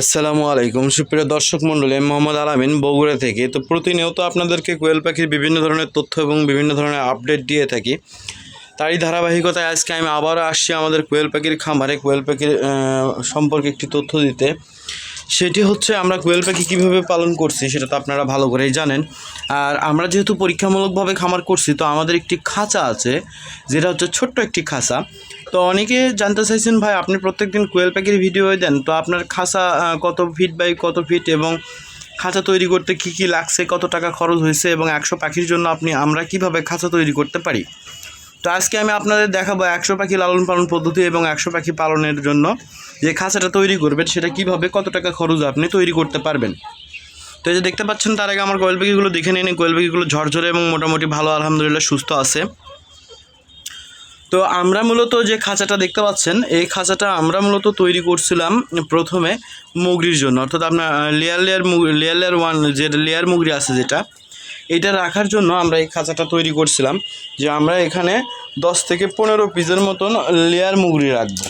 আসসালামু আলাইকুম। সুপ্রিয় দর্শক মণ্ডলী, আমি মোহাম্মদ আলামিন বগুড়া থেকে। তো প্রতিনিয়ত আপনাদেরকে কোয়েল পাখির বিভিন্ন ধরনের তথ্য এবং বিভিন্ন ধরনের আপডেট দিয়ে থাকি। তারই ধারাবাহিকতায় আজকে আমি আবারও আসছি আমাদের কোয়েল পাখির খামারে। কোয়েল পাখির সম্পর্কে একটি তথ্য দিতে। সেটি হচ্ছে আমরা কোয়েল পাখি কীভাবে পালন করছি, সেটা তো আপনারা ভালো করেই জানেন। আর আমরা যেহেতু পরীক্ষামূলকভাবে খামার করছি, তো আমাদের একটি খাঁচা আছে, যেটা হচ্ছে ছোট্ট একটি খাঁচা। তো অনেকে জানতে চাইছেন, ভাই, আপনি প্রত্যেকদিন কোয়েল পাখির ভিডিও দেন, তো আপনার খাঁচা কত ফিট বাই কত ফিট এবং খাঁচা তৈরি করতে কি কি লাগছে, কত টাকা খরচ হয়েছে এবং একশো পাখির জন্য আপনি, আমরা কীভাবে খাঁচা তৈরি করতে পারি? তো আজকে আমি আপনাদের দেখাবো একশো পাখি লালন পালন পদ্ধতি এবং একশো পাখি পালনের জন্য। যে খাঁচাটা তৈরি করবেন, সেটা কীভাবে, কত টাকা খরচ আপনি তৈরি করতে পারবেন? তো এই যে দেখতে পাচ্ছেন, তার আগে আমার কোয়েল পাখিগুলো দেখে নিন। এই কোয়েল পাখিগুলো ঝরঝরে এবং মোটামুটি ভালো, আলহামদুলিল্লাহ সুস্থ আছে। তো আমরা মূলত যে খাঁচাটা দেখতে পাচ্ছেন, এই খাঁচাটা আমরা মূলত তৈরি করছিলাম প্রথমে মুগরির জন্য। অর্থাৎ আপনার layer layer layer layer one যে লেয়ার মুগরি আছে যেটা, এটা রাখার জন্য আমরা এই খাঁচাটা তৈরি করছিলাম যে আমরা এখানে দশ থেকে পনেরো পিসের মতন লেয়ার মুগরি রাখব।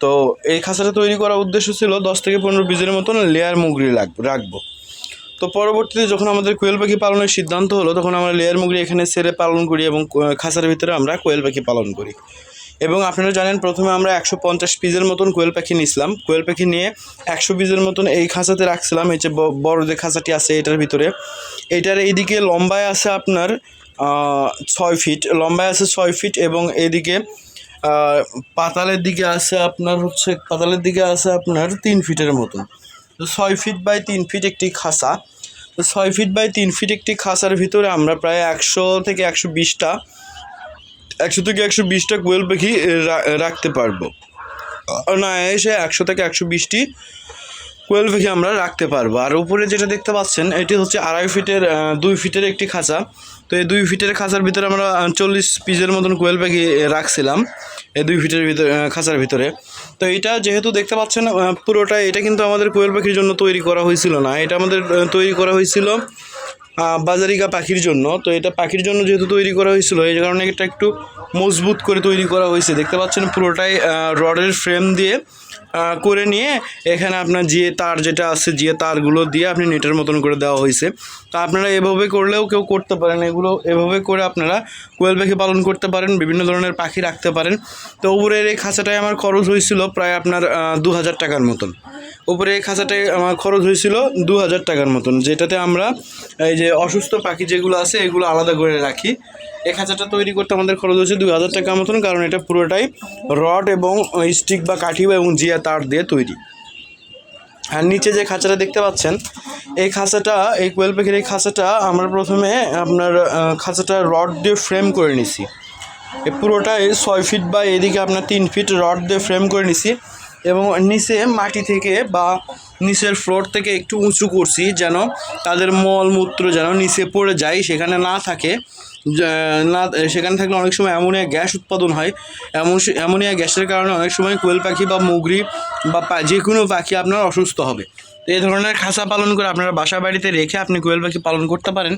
তো এই খাঁচাটা তৈরি করার উদ্দেশ্য ছিল দশ থেকে পনেরো পিসের মতন লেয়ার মুগরি রাখব রাখব। তো পরবর্তীতে যখন আমাদের কোয়েল পাখি পালনের সিদ্ধান্ত হলো, তখন আমরা লেয়ার মুগরি এখানে সেরে পালন করি এবং খাঁচার ভিতরে আমরা কোয়েল পাখি পালন করি। এবং আপনারা জানেন, প্রথমে আমরা একশো পঞ্চাশ পিসের মতন কোয়েল পাখি নিয়েছিলাম কোয়েল পাখি নিয়ে একশো পিসের মতন এই খাঁচাতে রাখছিলাম, এই যে বড় যে খাঁচাটি আছে এটার ভিতরে। এটার এইদিকে লম্বায় আছে আপনার ছয় ফিট লম্বায় আছে ছয় ফিট এবং এদিকে পাতালের দিকে আছে আপনার হচ্ছে, পাতালের দিকে আছে আপনার তিন ফিটের মতন তো ছয় ফিট বাই তিন ফিট একটি খাসা তো ছয় ফিট বাই তিন ফিট একটি খাসার ভিতরে আমরা প্রায় একশো থেকে একশো বিশটা, একশো থেকে একশো বিশটা কোয়েল পাখি রাখতে পারব। না, এসে একশো থেকে একশো বিশটি কোয়েল পাখি আমরা রাখতে পারব। আর উপরে যেটা দেখতে পাচ্ছেন, এটি হচ্ছে আড়াই ফিটের দুই ফিটের একটি খাঁচা। তো এই দুই ফিটের খাঁচার ভিতরে আমরা চল্লিশ পিসের মতন কোয়েল পাখি রাখছিলাম, এই দুই ফিটের ভিতরে খাঁচার ভিতরে। তো এটা যেহেতু দেখতে পাচ্ছেন পুরোটা এটা কিন্তু আমাদের কোয়েল পাখির জন্য তৈরি করা হয়েছিল না। এটা আমাদের তৈরি করা হয়েছিল বাজারিকা পাখির জন্য। তো এটা পাখির জন্য যেহেতু তৈরি করা হয়েছিল, এই কারণে এটা একটু মজবুত করে তৈরি করা হয়েছে। দেখতে পাচ্ছেন পুরোটাই রডের ফ্রেম দিয়ে করে নিয়ে এখানে আপনার যে তার যেটা আছে, যে তারগুলো দিয়ে আপনি নেটের মতন করে দেওয়া হয়েছে। তো আপনারা এভাবে করলেও কেউ করতে পারেন। এগুলো এভাবে করে আপনারা কোয়েল পাখি পালন করতে পারেন, বিভিন্ন ধরনের পাখি রাখতে পারেন। তো উপরের এই খাঁচাটায় আমার খরচ হয়েছিল প্রায় আপনার দু হাজার টাকার মতন। উপরে এই খাঁচাটায় আমার খরচ হয়েছিল দু হাজার টাকার মতন, যেটাতে আমরা এই যে অসুস্থ পাখি যেগুলো আছে, এগুলো আলাদা করে রাখি। এই খাঁচাটা তৈরি করতে আমাদের খরচ হয়েছে দুই হাজার টাকার মতন, কারণ এটা পুরোটাই রড এবং স্টিক বা কাঠি বা এবং জিয়া তার দিয়ে তৈরি। আর নিচে যে খাঁচাটা দেখতে পাচ্ছেন, এই খাঁচাটা, এই কোয়েল পাখির এই খাঁচাটা, আমরা প্রথমে আপনার খাঁচাটা রড দিয়ে ফ্রেম করে নিছি। এই পুরোটাই ছয় ফিট বা এদিকে আপনার তিন ফিট রড দিয়ে ফ্রেম করে নিছি এবং নিচে মাটি থেকে বা নিচের ফ্লোর থেকে একটু উঁচু করছি যেন তাদের মলমূত্র যেন নিচে পড়ে যায়, সেখানে না থাকে। না, সেখানে থাকলে অনেক সময় অ্যামোনিয়া গ্যাস উৎপাদন হয়। এমন অ্যামোনিয়া গ্যাসের কারণে অনেক সময় কোয়েল পাখি বা মুগরি বা যে কোনো পাখি আপনার অসুস্থ হবে। তো এই ধরনের খাঁচা পালন করে আপনারা বাসা বাড়িতে রেখে আপনি কোয়েল পাখি পালন করতে পারেন।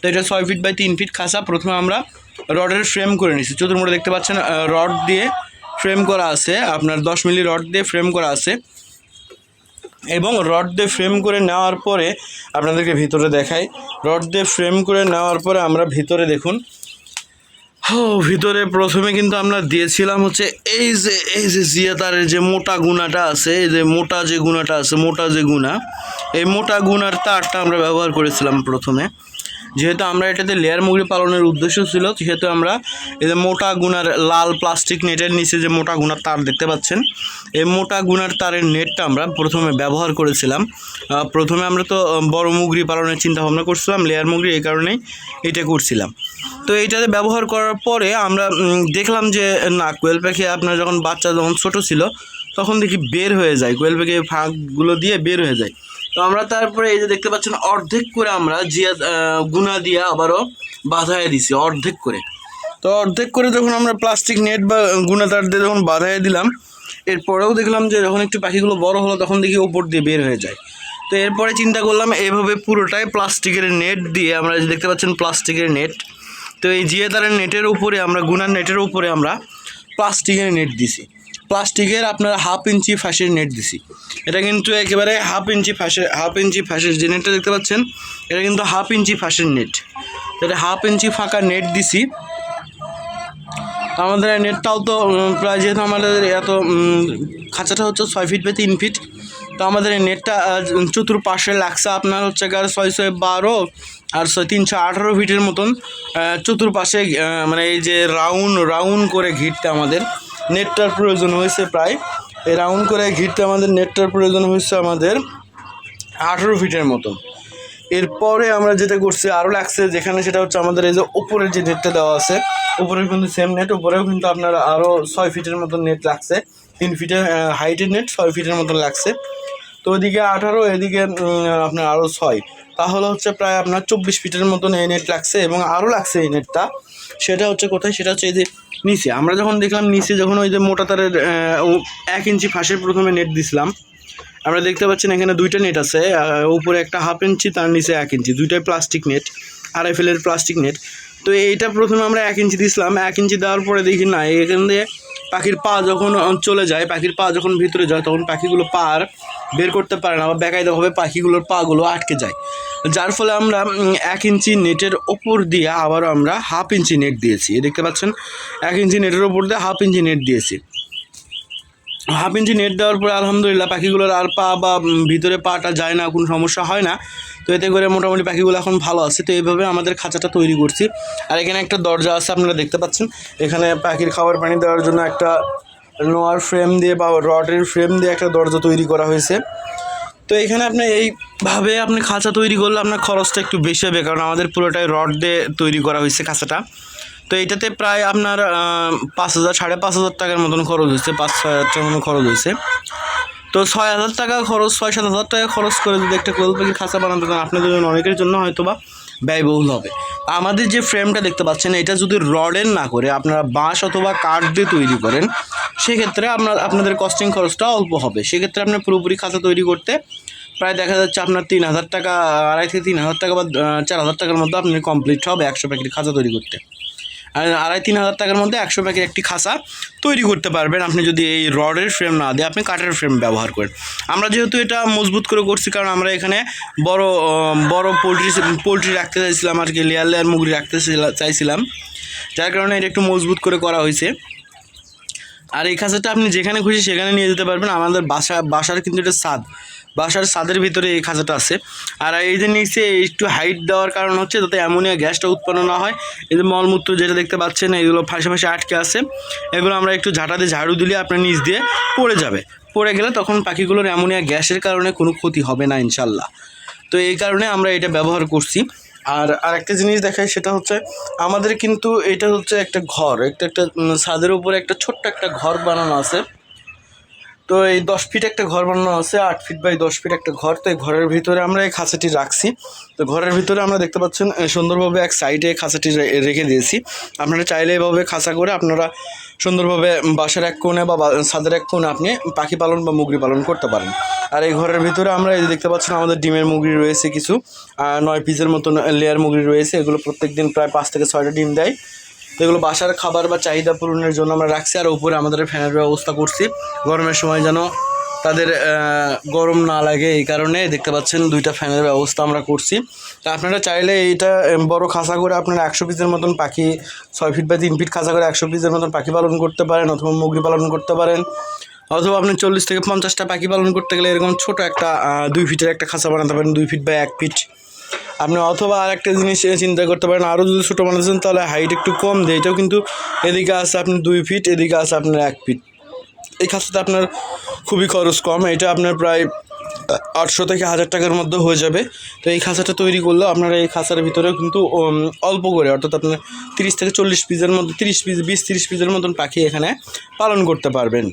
তো এটা ছয় ফিট বাই তিন ফিট খাঁচা প্রথমে আমরা রডের ফ্রেম করে নিচ্ছি চতুর্মুড়ে দেখতে পাচ্ছেন রড দিয়ে ফ্রেম করা আছে। আপনার দশ মিলি রড দিয়ে ফ্রেম করা আছে। এবং রড দিয়ে ফ্রেম করে নেওয়ার পরে আপনাদেরকে ভিতরে দেখাই। রড দিয়ে ফ্রেম করে নেওয়ার পরে আমরা ভিতরে দেখুন। হো ভিতরে প্রথমে কিন্তু আমরা দিয়েছিলাম হচ্ছে এই যে এই যে জিয়াতারের যে মোটা গুণাটা আছে, এই যে মোটা যে গুণাটা আছে, মোটা যে গুণা এই মোটা গুণার তারটা আমরা ব্যবহার করেছিলাম প্রথমে। যেহেতু আমরা এটাতে লেয়ার মুগরি পালনের উদ্দেশ্য ছিল, সেহেতু আমরা এই যে মোটা গুনার লাল প্লাস্টিক নেটের নিচে যে মোটা গুনার তার দেখতে পাচ্ছেন, এই মোটা গুনার তারের নেটটা আমরা প্রথমে ব্যবহার করেছিলাম। প্রথমে আমরা তো বড় মুগরি পালনের চিন্তা ভাবনা করছিলাম লেয়ার মুগরি এই কারণেই এটা করছিলাম। তো এইটাতে ব্যবহার করার পরে আমরা দেখলাম যে, না, কোয়েল পাখি আপনার যখন বাচ্চা যখন ছোট ছিল, তখন দেখি বের হয়ে যায়, কোয়েল পাখি ফাঁকগুলো দিয়ে বের হয়ে যায়। তো আমরা তারপরে এই যে দেখতে পাচ্ছেন, অর্ধেক করে আমরা জিয়া গুনা দিয়ে আবারও বাঁধায় দিছি, অর্ধেক করে। তো অর্ধেক করে যখন আমরা প্লাস্টিক নেট বা গুনা তার দিয়ে যখন বাঁধায় দিলাম, এরপরেও দেখলাম যে যখন একটু পাখিগুলো বড় হলো, তখন দেখি ওপর দিয়ে বের হয়ে যায়। তো এরপরে চিন্তা করলাম, এভাবে পুরোটাই প্লাস্টিকের নেট দিয়ে আমরা যে দেখতে পাচ্ছেন প্লাস্টিকের নেট তো এই জিয়ে তারের নেটের উপরে আমরা, গুনার নেটের উপরে আমরা প্লাস্টিকের নেট দিছি। প্লাস্টিকের আপনার হাফ ইঞ্চি ফাঁসের নেট দিছি। এটা কিন্তু একেবারে হাফ ইঞ্চি ফাঁসের হাফ ইঞ্চি ফাঁসের যে নেটটা দেখতে পাচ্ছেন, এটা কিন্তু হাফ ইঞ্চি ফাঁসের নেট। এটা হাফ ইঞ্চি ফাঁকা নেট দিছি। আমাদের নেটটাও তো প্রায় যেহেতু আমাদের এত খাঁচাটা হচ্ছে ছয় ফিট বা তিন ফিট তো আমাদের নেটটা চতুর্পাশে লাগছে আপনার হচ্ছে গার ছয় ছয় বারো আর ছয়, তিনশো আঠারো ফিটের মতন চতুর্পাশে মানে এই যে রাউন্ড রাউন্ড করে ঘিরতে আমাদের। নেটটার প্রয়োজন হয়েছে প্রায়। এই রাউন্ড করে ঘিরতে আমাদের নেটটার প্রয়োজন হয়েছে আমাদের আঠারো ফিটের মতন এরপরে আমরা যেটা করছি, আরও লাগছে যেখানে সেটা হচ্ছে আমাদের এই যে উপরের যে নেটটা দেওয়া আছে উপরের কিন্তু সেম নেট উপরেও কিন্তু আপনার আরও ছয় ফিটের মতন নেট লাগছে। তিন ফিটের হাইটের নেট ছয় ফিটের মতন লাগছে। তো ওইদিকে আঠারো, এদিকে আপনার আরও ছয়। তাহলে হচ্ছে প্রায় আপনার চব্বিশ ফিটের মতন এই নেট লাগছে এবং আরও লাগছে এই নেটটা সেটা হচ্ছে কোথায়? সেটা হচ্ছে এই যে নিচে। আমরা যখন দেখলাম নিচে যখন ওই যে মোটা তারের এক ইঞ্চি ফাঁসের প্রথমে নেট দিছিলাম, আমরা দেখতে পাচ্ছেন এখানে দুইটা নেট আছে উপরে একটা হাফ ইঞ্চি, তার নিচে এক ইঞ্চি। দুইটাই প্লাস্টিক নেট আড়াই ফেলের প্লাস্টিক নেট তো এইটা প্রথমে আমরা এক ইঞ্চি দিছিলাম। এক ইঞ্চি দেওয়ার পরে দেখি না, এখান দিয়ে পাখির পা যখন চলে যায়, পাখির পা যখন ভিতরে যায়, তখন পাখিগুলো পা আর বের করতে পারে না বা বেকায়দাভাবে পাখিগুলোর পাগুলো আটকে যায়। যার ফলে আমরা এক ইঞ্চি নেটের ওপর দিয়ে আবারও আমরা হাফ ইঞ্চি নেট দিয়েছি। দেখতে পাচ্ছেন, এক ইঞ্চি নেটের ওপর দিয়ে হাফ ইঞ্চি নেট দিয়েছি। হাফ ইঞ্চি নেট দেওয়ার পরে আলহামদুলিল্লাহ পাখিগুলোর আর পা বা ভিতরে পাটা যায় না, কোনো সমস্যা হয় না। তো এতে করে মোটামুটি পাখিগুলো এখন ভালো আছে। তো এইভাবে আমাদের খাঁচাটা তৈরি করছি। আর এখানে একটা দরজা আছে, আপনারা দেখতে পাচ্ছেন। এখানে পাখির খাবার পানি দেওয়ার জন্য একটা লোয়ার ফ্রেম দিয়ে বা রডের ফ্রেম দিয়ে একটা দরজা তৈরি করা হয়েছে। তো এখানে আপনি এইভাবে আপনি খাঁচা তৈরি করলে আপনার খরচটা একটু বেশি হবে, কারণ আমাদের পুরোটাই রড দিয়ে তৈরি করা হয়েছে খাঁচাটা। তো এটাতে প্রায় আপনার পাঁচ হাজার, সাড়ে পাঁচ হাজার টাকার মতন খরচ হয়েছে, পাঁচ ছয় হাজার টাকার মতন খরচ হয়েছে। তো ছয় হাজার টাকা খরচ, ছয় সাত হাজার টাকা খরচ করে যদি একটা কোয়েল খাঁচা বানাতে চান, আপনাদের জন্য অনেকের জন্য হয়তো বা ব্যয়বহুল হবে। আমাদের যে ফ্রেমটা দেখতে পাচ্ছেন, এটা যদি রডের না করে আপনারা বাঁশ অথবা কাঠ দিয়ে তৈরি করেন সেক্ষেত্রে আপনার, আপনাদের কস্টিং খরচটা অল্প হবে। সেক্ষেত্রে আপনার পুরোপুরি খাঁচা তৈরি করতে প্রায় দেখা যাচ্ছে আপনার তিন হাজার টাকা, আড়াই থেকে তিন হাজার টাকা বা চার হাজার টাকার মধ্যে আপনি কমপ্লিট হবে একশো প্যাকেট খাঁচা তৈরি করতে। আর আড়াই তিন হাজার টাকার মধ্যে একশো প্যাকেট একটি খাঁচা তৈরি করতে পারবেন। আপনি যদি এই রডের ফ্রেম না দিয়ে আপনি কাঠের ফ্রেম ব্যবহার করেন। আমরা যেহেতু এটা মজবুত করে করছি, কারণ আমরা এখানে বড় বড় পোলট্রি পোলট্রি রাখতে চাইছিলাম আর কি, লেয়ার লেয়ার মুগরি রাখতে চাইছিলাম। যার কারণে এটা একটু মজবুত করে করা হয়েছে। আর এই খাঁচাটা আপনি যেখানে খুশি সেখানে নিয়ে যেতে পারবেন। আমাদের বাসা, বাসার কিন্তু এটা স্বাদ বাসার ছাদের ভিতরে এই খাঁচাটা আছে। আর এই যে নিচে একটু হাইট দেওয়ার কারণ হচ্ছে যাতে অ্যামোনিয়া গ্যাসটা উৎপন্ন না হয়। এই যে মলমূত্র যেটা দেখতে পাচ্ছেন, এগুলো ফাঁসে ফাঁসে আটকে আছে। এগুলো আমরা একটু ঝাঁটা দিয়ে ঝাড়ু দিলে আপনার নিচ দিয়ে পড়ে যাবে। পড়ে গেলে তখন পাখিগুলোর অ্যামোনিয়া গ্যাসের কারণে কোনো ক্ষতি হবে না, ইনশাল্লাহ। তো এই কারণে আমরা এটা ব্যবহার করছি। আর আরেকটা জিনিস দেখায় সেটা হচ্ছে আমাদের কিন্তু এটা হচ্ছে একটা ঘর, একটা একটা ছাদের উপরে একটা ছোট্ট একটা ঘর বানানো আছে। তো এই দশ ফিট একটা ঘর বানানো আছে, আট ফিট বাই দশ ফিট একটা ঘর। তো এই ঘরের ভিতরে আমরা এই খাঁচাটি রাখছি। তো ঘরের ভিতরে আমরা দেখতে পাচ্ছেন সুন্দরভাবে এক সাইডে খাঁচাটি রেখে দিয়েছি। আপনারা চাইলে এভাবে খাঁচা করে আপনারা সুন্দরভাবে বাসার এক কোণে বা ছাদের এক কোণে আপনি পাখি পালন বা মুগরি পালন করতে পারেন। আর এই ঘরের ভিতরে আমরা এই দেখতে পাচ্ছেন, আমাদের ডিমের মুগরি রয়েছে কিছু নয় পিসের মতন লেয়ার মুগরি রয়েছে। এগুলো প্রত্যেক দিন প্রায় পাঁচ থেকে ছয়টা ডিম দেয়। এগুলো বাসার খাবার বা চাহিদা পূরণের জন্য আমরা রাখছি আর উপরে আমাদের ফ্যানের ব্যবস্থা করছি। গরমের সময় যেন তাদের গরম না লাগে এই কারণে দেখতে পাচ্ছেন দুইটা ফ্যানের ব্যবস্থা আমরা করছি। তা আপনারা চাইলে এইটা বড় খাঁচা করে আপনারা একশো পিসের মতন পাখি, ছয় ফিট বা তিন ফিট খাঁচা করে একশো পিসের মতন পাখি পালন করতে পারেন অথবা মুরগি পালন করতে পারেন। অথবা আপনি চল্লিশ থেকে পঞ্চাশটা পাখি পালন করতে গেলে এরকম ছোট একটা দুই ফিটের একটা খাঁচা বানাতে পারেন, দুই ফিট বা এক ফিট। আপনি অথবা আর একটা জিনিস চিন্তা করতে পারেন আরও যদি ছোটো বানাচ্ছেন তাহলে হাইট একটু কম দেয়। এটাও কিন্তু এদিকে আছে আপনি দুই ফিট এদিকে আছে আপনার এক ফিট এই খাঁচাতে আপনার খুবই খরচ কম, এটা আপনার প্রায় আটশো থেকে হাজার টাকার মধ্যে হয়ে যাবে। তো এই খাঁচাটা তৈরি করলেও আপনারা এই খাঁচার ভিতরেও কিন্তু অল্প করে, অর্থাৎ আপনার তিরিশ থেকে চল্লিশ পিসের মধ্যে, তিরিশ পিস, বিশ, তিরিশ পিসের মতন পাখি এখানে পালন করতে পারবেন।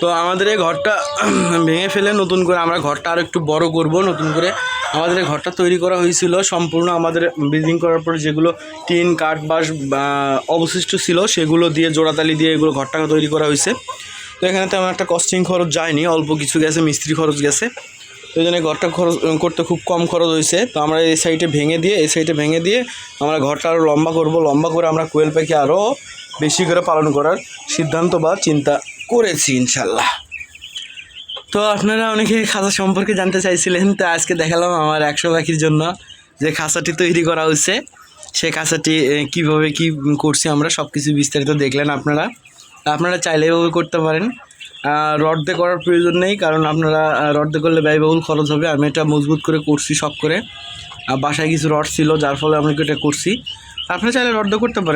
তো আমাদের এই ঘরটা ভেঙে ফেলে নতুন করে আমরা ঘরটা আরও একটু বড় করব, নতুন করে আমাদের ঘরটা তৈরি করা হয়েছিল, সম্পূর্ণ আমাদের বিল্ডিং করার পরে যেগুলো টিন, কাঠ, বাঁশ অবশিষ্ট ছিল, সেগুলো দিয়ে, জোড়াতালি দিয়ে এগুলো ঘরটাকে তৈরি করা হয়েছে। তো এখানে তেমন একটা কস্টিং খরচ যায়নি, অল্প কিছু গেছে, মিস্ত্রি খরচ গেছে। তো এই জন্য ঘরটা খরচ, করতে খুব কম খরচ হয়েছে। তো আমরা এই সাইডে ভেঙে দিয়ে, এই সাইডে ভেঙে দিয়ে আমরা ঘরটা আরও লম্বা করব। লম্বা করে আমরা কোয়েল পাখি আরও বেশি করে পালন করার সিদ্ধান্ত বা চিন্তা করেছি ইনশাল্লাহ তো আপনারা অনেকে খাঁচা সম্পর্কে জানতে চাইছিলেন, তো আজকে দেখালাম আমার একশো পাখির জন্য যে খাঁচাটি তৈরি করা হয়েছে। সে খাঁচাটি কীভাবে কি করছি আমরা সব কিছু বিস্তারিত দেখলেন আপনারা। আপনারা চাইলে এভাবে করতে পারেন। রড দিয়ে করার প্রয়োজন নেই, কারণ আপনারা রড দিয়ে করলে ব্যয়বহুল খরচ হবে। আমি এটা মজবুত করে করছি সব করে। বাসায় কিছু রড ছিল, যার ফলে আমি এটা করছি। আপনারা চাইলে রড দিয়ে করতে পারেন।